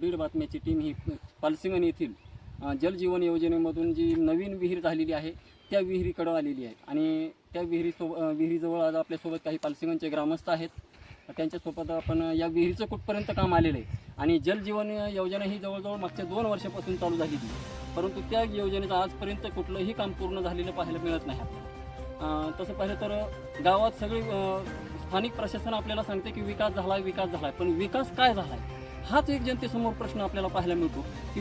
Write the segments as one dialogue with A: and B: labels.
A: Beed बातम्याची team ही पालसिंगण येथील जलजीवन योजनेमधून जी नवीन विहीर झालेली आहे त्या विहिरीकडं आलेली आहे. आणि त्या विहिरीसो विहिरीजवळ आज आपल्यासोबत काही पालसिंगणचे ग्रामस्थ आहेत. त्यांच्यासोबत आपण या विहिरीचं कुठपर्यंत काम आलेलं आहे. आणि जलजीवन योजना ही जवळजवळ मागच्या दोन वर्षापासून चालू झालेली आहे. परंतु त्या योजनेचं आजपर्यंत कुठलंही काम पूर्ण झालेलं पाहायला मिळत नाही आपल्याला. तसं पाहिलं तर गावात सगळी स्थानिक प्रशासन आपल्याला सांगते की विकास झाला विकास झाला पण विकास काय झाला आहे हाच एक जनतेसमोर प्रश्न आपल्याला पाहायला मिळतो की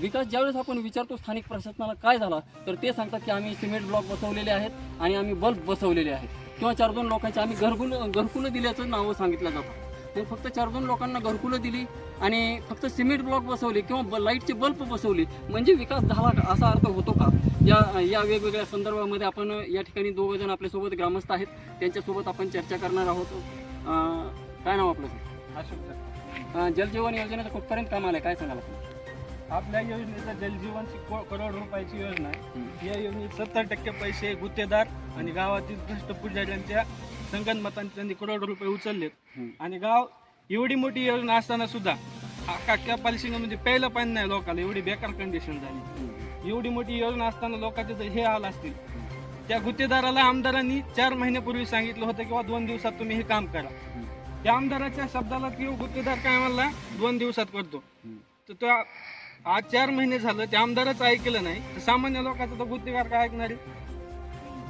A: विकास ज्यावेळेस आपण विचारतो स्थानिक प्रशासनाला काय झाला तर ते सांगतात की आम्ही सिमेंट ब्लॉक बसवलेले आहेत आणि आम्ही बल्ब बसवलेले आहेत. किंवा चार दोन लोकांचे आम्ही घरकुल घरकुलं दिल्याचं नावं सांगितलं जातं. तर फक्त चार दोन लोकांना घरकुलं दिली आणि फक्त सिमेंट ब्लॉक बसवले किंवा ब लाईटचे बल्ब बसवले म्हणजे विकास झाला का? असा अर्थ होतो का? या या वेगवेगळ्या संदर्भामध्ये आपण या ठिकाणी दोघं जण आपल्यासोबत ग्रामस्थ आहेत. त्यांच्यासोबत आपण चर्चा करणार आहोत. काय नाव आपलं?
B: अशोक सर.
A: अं, जलजीवन योजनेचं कुठपर्यंत काम आलं काय सांगाल आपण?
B: आपल्या योजनेचा जलजीवनची को- करोड रुपयाची योजना आहे. या योजनेत सत्तर टक्के पैसे गुत्तेदार आणि गावातील भ्रष्ट पुजाऱ्यांच्या संगनमतांनी त्यांनी करोड रुपये उचललेत.
A: हम्म.
B: आणि गाव एवढी मोठी योजना असताना सुद्धा अख्ख्या पालिशिंगामध्ये प्यायला पाणी नाही लोकांना एवढी बेकार कंडिशन झाली. एवढी मोठी योजना असताना लोकांचे जर हे हाल असतील. त्या गुत्तेदाराला आमदारांनी चार महिन्यापूर्वी सांगितलं होतं किंवा दोन दिवसात तुम्ही हे काम करा. त्या आमदाराच्या शब्दाला किंवा गुत्तेदार काय म्हणला दोन दिवसात करतो तर त्या आज चार महिने झालं त्या आमदारच ऐकलं नाही तर सामान्य लोकांचं तर गुत्तेदार काय ऐकणार?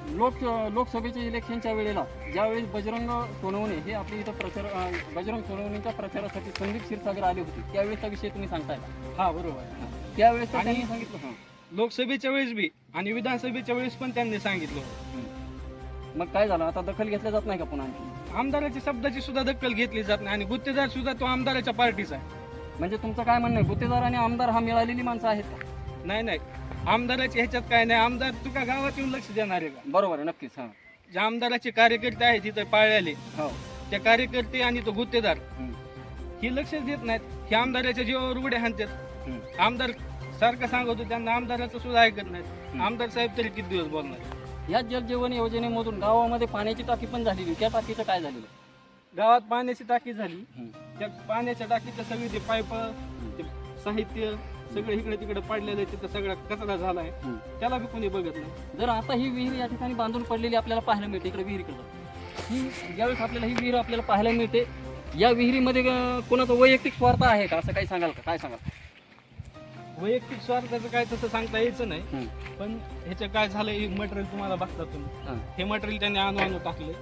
A: लोक लोकसभेच्या इलेक्शनच्या वेळेला ज्यावेळेस बजरंग सोनवणे हे आपल्या इथं प्रचार बजरंग सोनवणेच्या प्रचारासाठी संदीप क्षीरसागर आले होते त्यावेळेसचा विषय तुम्ही सांगताय?
B: हा बरोबर.
A: त्यावेळेस त्यांनी सांगितलं
B: लोकसभेच्या वेळेस बी आणि विधानसभेच्या वेळेस पण त्यांनी सांगितलं.
A: मग काय झालं आता दखल घेतल्या जात नाही का पुन्हा आणखी
B: आमदाराच्या शब्दाची सुद्धा दखल घेतली जात नाही आणि गुत्तेदार सुद्धा तो आमदाराच्या पार्टीचा आहे.
A: म्हणजे तुमचं काय म्हणणं आहे? गुत्तेदार आणि आमदार हा मिळालेली माणसं आहेत का?
B: नाही नाही. आमदाराच्या ह्याच्यात काय नाही. आमदार तुका गावात येऊन लक्ष देणार आहे का?
A: बरोबर आहे नक्कीच हां.
B: जे आमदाराचे कार्यकर्ते आहेत तिथे पाळलेले
A: हो.
B: त्या कार्यकर्ते आणि तो गुत्तेदार
A: हम्म.
B: हे लक्ष देत नाहीत. हे आमदाराच्या जीवावर उड्या हाणतात.
A: हम्म.
B: आमदार सारखं सांगतो त्यांना आमदाराचं सुद्धा ऐकत नाहीत. आमदार साहेब तरी किती दिवस बोलणार?
A: या जलजीवन योजनेमधून गावामध्ये पाण्याची टाकी पण झालेली. त्या टाकीचं काय झालेलं?
B: गावात पाण्याची टाकी झाली. त्या पाण्याच्या टाकीचं सगळी ते पाईप ते साहित्य सगळं इकडे तिकडे पडलेलं आहे तिथं सगळा कचरा झालाय. त्याला बी कोणी बघत नाही.
A: जर आता ही विहीर या ठिकाणी बांधून पडलेली आपल्याला पाहायला मिळते इकडे विहिरीकडे. ही ज्यावेळेस आपल्याला ही विहीर आपल्याला पाहायला मिळते या विहिरीमध्ये कोणाचा वैयक्तिक स्वार्थ आहे का? असं काही सांगाल का? काय सांगाल?
B: वैयक्तिक स्वार्थाचं काय तसं सांगता यायचं नाही. पण ह्याचं काय झालं हे मटेरियल तुम्हाला बघता तुम्ही
A: हां.
B: मटेरियल त्यांनी आणू आणू टाकले.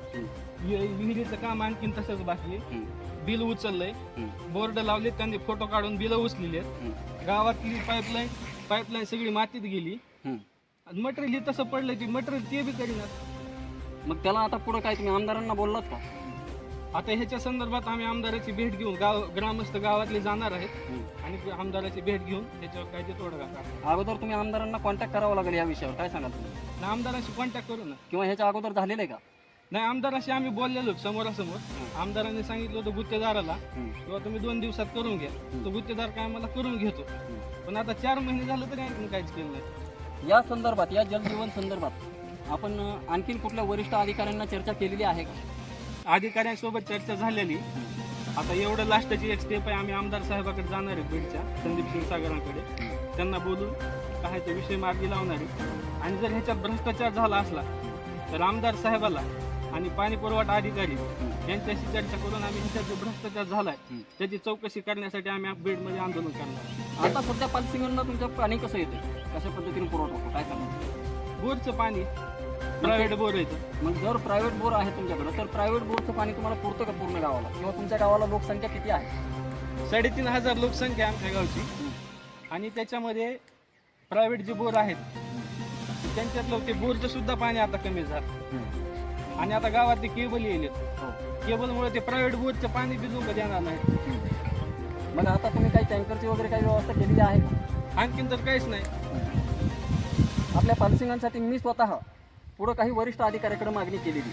B: विहिरीचं काम आणखीन तसंच बाकी. बिल उचललंय. बोर्ड लावले त्यांनी फोटो काढून बिल उचलेली आहेत. गावातली पाईपलाईन पाईपलाईन सगळी मातीत गेली
A: हम्म.
B: मटेरियल हे तसं पडलं ते मटेरियल ते बी करीनात
A: मग त्याला आता पुढे काय तुम्ही आमदारांना बोललात का
B: आता ह्याच्या संदर्भात आम्ही आमदाराची भेट घेऊन गाव ग्रामस्थ गावातले जाणार आहेत. आणि आमदाराची भेट घेऊन त्याच्यावर काय ते तोडगा काढणार.
A: अगोदर तुम्ही आमदारांना कॉन्टॅक्ट करावा लागेल या विषयावर. काय सांगाल तुम्ही?
B: आणि आमदाराशी कॉन्टॅक्ट करू ना.
A: किंवा ह्याच्या अगोदर झालेलं आहे का?
B: नाही आमदाराशी आम्ही बोललेलो समोरासमोर. आमदारांनी सांगितलं होतं गुत्तेदाराला. किंवा तुम्ही दोन दिवसात करून घ्या. तो गुत्तेदार काय मला करून घेतो. पण आता चार महिने झालं तरी आणखी काहीच केलं नाही.
A: या संदर्भात या जलजीवन संदर्भात आपण आणखीन कुठल्या वरिष्ठ अधिकाऱ्यांना चर्चा केलेली आहे का?
B: अधिकाऱ्यांसोबत चर्चा झालेली. आता एवढं लास्टची एक स्टेप आहे आम्ही आमदार साहेबाकडे जाणार आहे बीडच्या संदीप क्षीरसागरांकडे त्यांना बोलून काय तो विषय मार्गी लावणार आहे. आणि जर ह्याच्यात भ्रष्टाचार झाला असला तर आमदार साहेबाला आणि पाणी पुरवठा अधिकारी यांच्याशी चर्चा करून आम्ही ह्याच्यात जो भ्रष्टाचार झालाय. त्याची चौकशी करण्यासाठी आम्ही बीडमध्ये आंदोलन करणार
A: आता सध्या पालसिंगांना तुमचं पाणी कसं येते कशा पद्धतीने पुरवठा होतो? काय सांगा
B: बोरचं पाणी प्रायव्हेट बोर येतं
A: मग जर प्रायव्हेट बोर आहे तुमच्याकडे तर प्रायव्हेट बोरचं पाणी तुम्हाला पुरतं का पूर्ण गावाला? किंवा तुमच्या गावाला लोकसंख्या किती आहे?
B: साडेतीन हजार लोकसंख्या आहे आमच्या गावची. आणि त्याच्यामध्ये प्रायव्हेट जे बोर आहेत त्यांच्यातलं ते बोरचं सुद्धा पाणी आता कमी झालं. आणि आता गावात ते केबल येईल
A: हो.
B: केबलमुळे ते प्रायव्हेट बोरचं पाणी बी लोक देणार नाही
A: मग आता तुम्ही काही टँकरची वगैरे काही व्यवस्था केलेली आहे का?
B: आणखीन तर काहीच नाही.
A: आपल्या पालसिंगांसाठी मी स्वतः पुढं काही वरिष्ठ अधिकाऱ्याकडे मागणी केलेली.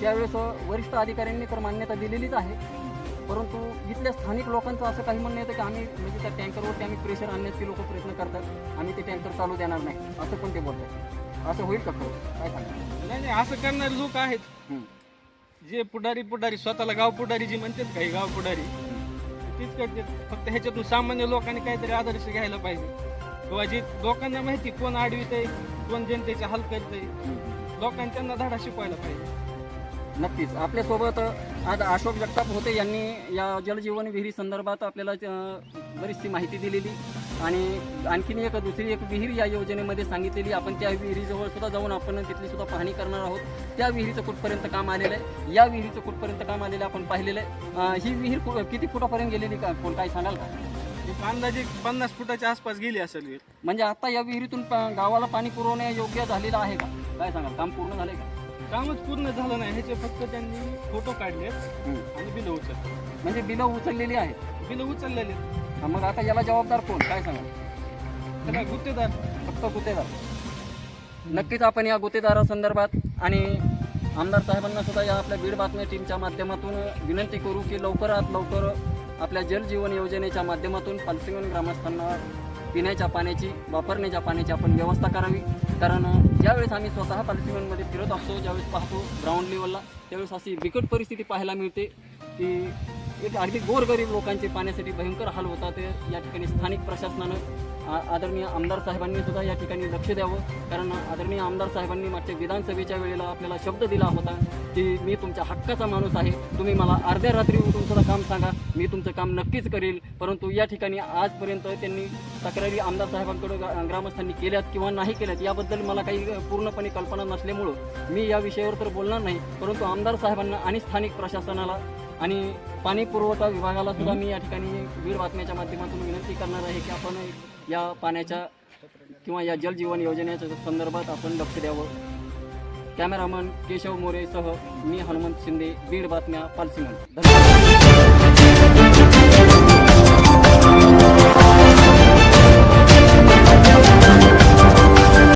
A: त्यावेळेस वरिष्ठ अधिकाऱ्यांनी तर मान्यता दिलेलीच आहे. परंतु इथल्या स्थानिक लोकांचं असं काही म्हणणं येतं की आम्ही म्हणजे त्या टँकरवरती आम्ही प्रेशर आणण्याचे लोक प्रयत्न करतात. आम्ही ते टँकर चालू देणार नाही. असं पण ते बोलतात. असं होईल का खरं? काय सांगा
B: नाही नाही असं करणारे लोक आहेत. जे पुढारी पुढारी स्वतःला गाव पुढारी जी म्हणतात काही गाव पुढारी तीच करते फक्त ह्याच्यातून सामान्य लोकांनी काहीतरी आदर्श घ्यायला पाहिजे. किंवा जे लोकांना माहिती कोण आडवीत आहे कोण जनतेचे हाल करतंय लोकांनी त्यांना धडा शिकवायला पाहिजे.
A: नक्कीच. आपल्यासोबत आज अशोक जगताप होते यांनी या जलजीवन विहिरी संदर्भात आपल्याला बरीचशी माहिती दिलेली. आणि आणखीन एक दुसरी एक विहीर या योजनेमध्ये सांगितलेली. आपण त्या विहिरीजवळ सुद्धा जाऊन आपण तिथली सुद्धा पाहणी करणार आहोत. त्या विहिरीचं कुठपर्यंत काम आलेलं आहे? या विहिरीचं कुठपर्यंत काम आलेलं आहे? आपण पाहिलेलं आहे. ही विहीर किती फुटापर्यंत गेलेली का कोण काय सांगाल का?
B: अंदाजे पन्नास फुटाच्या आसपास गेली असेल विहीर.
A: म्हणजे आता या विहिरीतून प- गावाला पाणी पुरवणे योग्य झालेलं आहे का? काय सांगाल? काम पूर्ण झालंय का?
B: कामच पूर्ण झालं नाही. ह्याचे फक्त त्यांनी फोटो काढले आणि बिलं उचलले.
A: म्हणजे बिलं उचललेली आहेत.
B: बिलं उचललेले
A: हा, मग आता याला जबाबदार कोण? काय सांगाल?
B: त्याला गुत्तेदार?
A: फक्त गुत्तेदार. नक्कीच आपण या गुत्तेदारासंदर्भात आणि आमदार साहेबांना सुद्धा या आपल्या बीड बातम्या टीमच्या माध्यमातून विनंती करू की लवकरात लवकर आपल्या जल जीवन योजनेच्या माध्यमातून पालसिंगण ग्रामस्थांना पिण्याच्या पाण्याची वापरण्याच्या पाण्याची आपण व्यवस्था करावी. कारण ज्यावेळेस आम्ही स्वतः पालसिंगणमध्ये फिरत असतो ज्यावेळेस पाहतो ग्राउंड लेवलला त्यावेळेस अशी बिकट परिस्थिती पाहायला मिळते की एक अगदी गोरगरीब लोकांचे पाण्यासाठी भयंकर हाल होतात. या ठिकाणी स्थानिक प्रशासनानं आदरणीय आमदार साहेबांनी सुद्धा या ठिकाणी लक्ष द्यावं. कारण आदरणीय आमदार साहेबांनी मागच्या विधानसभेच्या वेळेला आपल्याला शब्द दिला होता की मी तुमच्या हक्काचा माणूस आहे. तुम्ही मला अर्ध्या रात्री उठून सुद्धा काम सांगा. मी तुमचं काम नक्कीच करेल. परंतु या ठिकाणी आजपर्यंत त्यांनी तक्रारी आमदार साहेबांकडे ग्रामस्थांनी केल्यात किंवा नाही केल्यात याबद्दल मला काही पूर्णपणे कल्पना नसल्यामुळं मी या विषयावर तर बोलणार नाही. परंतु आमदार साहेबांना आणि स्थानिक प्रशासनाला आणि पाणी पुरवठा विभागाला सुद्धा मी या ठिकाणी बीड बातम्याच्या माध्यमातून विनंती करणार आहे की आपण या पाण्याच्या किंवा या जलजीवन योजनेच्या संदर्भात आपण लक्ष द्यावं. कॅमेरामन केशव मोरेसह मी हनुमंत शिंदे बीड बातम्या पालसिंगण धन्यवाद.